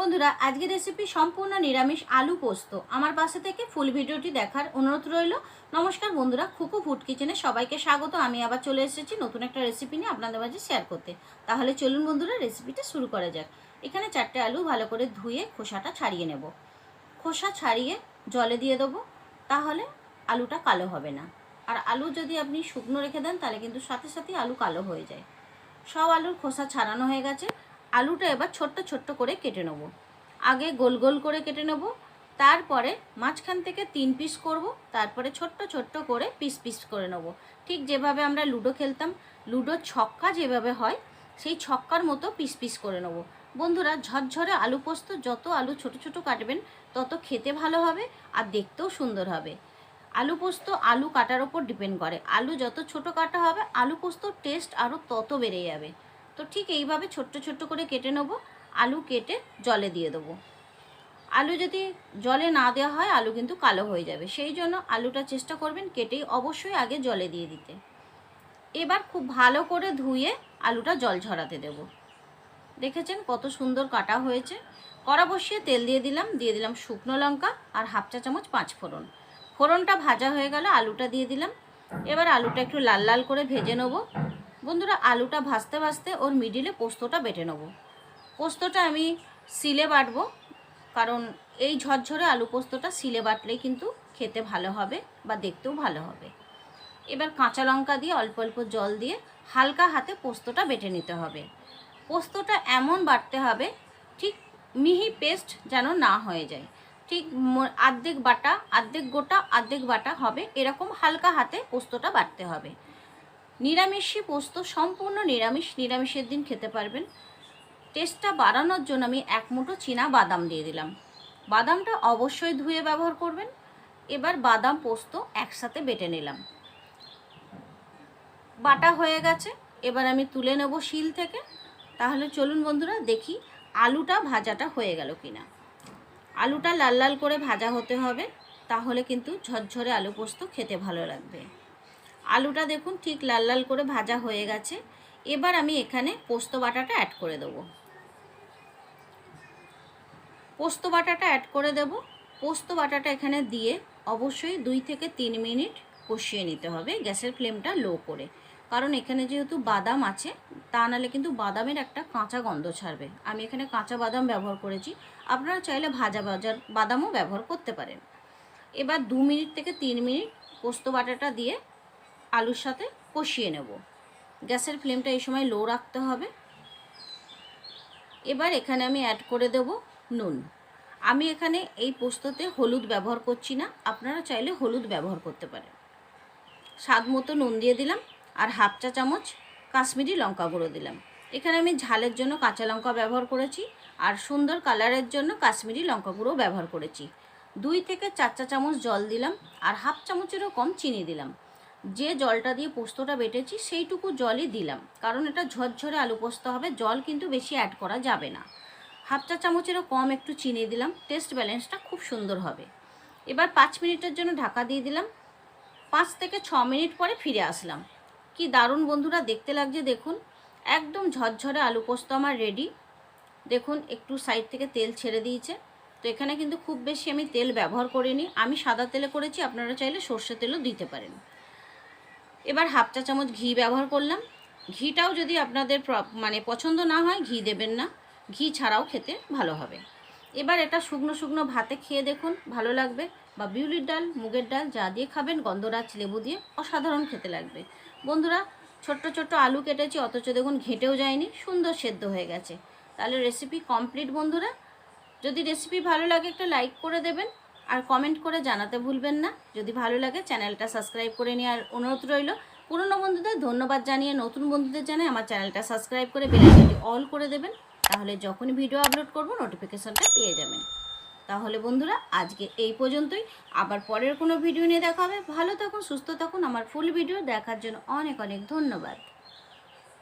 বন্ধুরা, আজকের রেসিপি সম্পূর্ণ নিরামিষ আলু পোস্ত। আমার পাশে থেকে ফুল ভিডিওটি দেখার অনুরোধ রইল। নমস্কার বন্ধুরা, খুকু ফুড কিচেনে সবাইকে স্বাগত। আমি আবার চলে এসেছি নতুন একটা রেসিপি নিয়ে আপনাদের মাঝে শেয়ার করতে। তাহলে চলুন বন্ধুরা রেসিপিটা শুরু করা যাক। এখানে চারটে আলু ভালো করে ধুয়ে খোসাটা ছাড়িয়ে নেব। খোসা ছাড়িয়ে জলে দিয়ে দেবো, তাহলে আলুটা কালো হবে না। আর আলু যদি আপনি শুকনো রেখে দেন, তাহলে কিন্তু সাথে সাথে আলু কালো হয়ে যায়। সব আলুর খোসা ছাড়ানো হয়ে গেছে। আলুটা এবার ছোট্ট ছোট্ট করে কেটে নেব। আগে গোল গোল করে কেটে নেব। তারপরে মাঝখান থেকে তিন পিস করব। তারপরে ছোট্ট ছোট্ট করে পিস পিস করে নেব। ঠিক যেভাবে আমরা লুডো খেলতাম, লুডোর ছক্কা যেভাবে হয়, সেই ছক্কার মতো পিস পিস করে নেব। বন্ধুরা, ঝরঝরে আলু পোস্ত, যত আলু ছোট ছোট কাটবেন, তত খেতে ভালো হবে আর দেখতেও সুন্দর হবে। আলু পোস্ত আলু কাটার ওপর ডিপেন্ড করে। আলু যত ছোট কাটা হবে, আলু পোস্তর টেস্ট আরও তত বেড়ে যাবে। তো ঠিক এইভাবে ছোট্ট ছোট্ট করে কেটে নেব। আলু কেটে জলে দিয়ে দেবো। আলু যদি জলে না দেওয়া হয়, আলু কিন্তু কালো হয়ে যাবে। সেই জন্য আলুটা চেষ্টা করবেন কেটেই অবশ্যই আগে জলে দিয়ে দিতে। এবার খুব ভালো করে ধুয়ে আলুটা জল ঝরাতে দেব। দেখেছেন কত সুন্দর কাটা হয়েছে। কড়া বসিয়ে তেল দিয়ে দিলাম দিয়ে দিলাম শুকনো লঙ্কা আর হাফ চা চামচ পাঁচ ফোড়ন। ফোড়নটা ভাজা হয়ে গেল, আলুটা দিয়ে দিলাম। এবার আলুটা একটু লাল লাল করে ভেজে নেব। বন্ধুরা, আলুটা ভাজতে ভাজতে ওর মিডিলে পোস্তটা বেটে নেব। পোস্তটা আমি সিলে বাটবো, কারণ এই ঝরঝরে আলু পোস্তটা সিলে বাটলেই কিন্তু খেতে ভালো হবে বা দেখতেও ভালো হবে। এবার কাঁচা লঙ্কা দিয়ে অল্প অল্প জল দিয়ে হালকা হাতে পোস্তটা বেটে নিতে হবে। পোস্তটা এমন বাটতে হবে, ঠিক মিহি পেস্ট যেন না হয়ে যায়। ঠিক আর্ধেক বাটা আর্ধেক গোটা আর্ধেক বাটা হবে, এরকম হালকা হাতে পোস্তটা বাটতে হবে। নিরামিষই পোস্ত, সম্পূর্ণ নিরামিষ, নিরামিষের দিন খেতে পারবেন। টেস্টটা বাড়ানোর জন্য আমি এক মুঠো চীনা বাদাম দিয়ে দিলাম। বাদামটা অবশ্যই ধুয়ে ব্যবহার করবেন। এবার বাদাম, পোস্ত একসাথে বেটে নিলাম। বাটা হয়ে গেছে। এবার আমি তুলে নেব শিল থেকে। তাহলে চলুন বন্ধুরা, দেখি আলুটা ভাজাটা হয়ে গেল কিনা। আলুটা লাল লাল করে ভাজা হতে হবে। তাহলে কিন্তু ঝরঝরে আলু পোস্ত খেতে ভালো লাগবে। আলুটা দেখুন ঠিক লাল লাল করে ভাজা হয়ে গেছে। এবার আমি এখানে পোস্ত বাটাটা অ্যাড করে দেবো। পোস্ত বাটাটা অ্যাড করে দেব। পোস্ত বাটাটা এখানে দিয়ে অবশ্যই দুই থেকে তিন মিনিট কষিয়ে নিতে হবে গ্যাসের ফ্লেমটা লো করে। কারণ এখানে যেহেতু বাদাম আছে, তা নাহলে কিন্তু বাদামের একটা কাঁচা গন্ধ ছাড়বে। আমি এখানে কাঁচা বাদাম ব্যবহার করেছি। আপনারা চাইলে ভাজা ভাজার বাদামও ব্যবহার করতে পারেন। এবার দু মিনিট থেকে তিন মিনিট পোস্ত বাটাটা দিয়ে আলুর সাথে কষিয়ে নেব। গ্যাসের ফ্লেমটা এই সময় লো রাখতে হবে। এবার এখানে আমি অ্যাড করে দেব নুন। আমি এখানে এই পোস্ততে হলুদ ব্যবহার করছি না, আপনারা চাইলে হলুদ ব্যবহার করতে পারেন। স্বাদ মতো নুন দিয়ে দিলাম আর হাফ চা চামচ কাশ্মীরি লঙ্কা গুঁড়ো দিলাম। এখানে আমি ঝালের জন্য কাঁচা লঙ্কা ব্যবহার করেছি আর সুন্দর কালারের জন্য কাশ্মীরি লঙ্কা গুঁড়ো ব্যবহার করেছি। দুই থেকে চার চা চামচ জল দিলাম আর হাফ চামচেরও কম চিনি দিলাম। যে জলটা দিয়ে পোস্তটা বেটেছি, সেইটুকু জলই দিলাম। কারণ এটা ঝরঝরে আলু পোস্ত হবে, জল কিন্তু বেশি অ্যাড করা যাবে না। হাফ চা চামচেরও কম একটু চিনি দিলাম টেস্ট ব্যালেন্সটা খুব সুন্দর হবে। এবার পাঁচ মিনিটের জন্য ঢাকা দিয়ে দিলাম। পাঁচ থেকে ছ মিনিট পরে ফিরে আসলাম। কি দারুণ বন্ধুরা, দেখতে লাগছে, দেখুন। একদম ঝরঝরে আলু পোস্ত আমার রেডি দেখুন, একটু সাইড থেকে তেল ছেড়ে দিয়েছে। তো এখানে কিন্তু খুব বেশি আমি তেল ব্যবহার করিনি। আমি সাদা তেলে করেছি, আপনারা চাইলে সর্ষে তেলও দিতে পারেন। এবার হাফ চা চামচ ঘি ব্যবহার করলাম। ঘিটাও যদি আপনাদের মানে পছন্দ না হয়, ঘি দেবেন না। ঘি ছাড়াও খেতে ভালো হবে। এবার এটা শুকনো শুকনো ভাতে খেয়ে দেখুন, ভালো লাগবে। বা বিউলির ডাল, মুগের ডাল যা দিয়ে খাবেন, গন্ধরাজ লেবু দিয়ে অসাধারণ খেতে লাগবে। বন্ধুরা, ছোট্ট ছোট্ট আলু কেটেছি, অথচ দেখুন ঘেঁটেও যায়নি, সুন্দর সেদ্ধ হয়ে গেছে। তাহলে রেসিপি কমপ্লিট বন্ধুরা। যদি রেসিপি ভালো লাগে একটা লাইক করে দেবেন। আর কমেন্ট করে জানাতে ভুলবেন না। যদি ভালো লাগে, চ্যানেলটা সাবস্ক্রাইব করে নেওয়ার অনুরোধ রইল। পুরনো বন্ধুদের ধন্যবাদ জানিয়ে নতুন বন্ধুদের জানাই আমার চ্যানেলটা সাবস্ক্রাইব করে বেলাইকনটি অল করে দেবেন। তাহলে যখনই ভিডিও আপলোড করব নোটিফিকেশানটা পেয়ে যাবেন। তাহলে বন্ধুরা, আজকে এই পর্যন্তই। আবার পরের কোনো ভিডিও নিয়ে দেখা হবে। ভালো থাকুন, সুস্থ থাকুন। আমার ফুল ভিডিও দেখার জন্য অনেক অনেক ধন্যবাদ।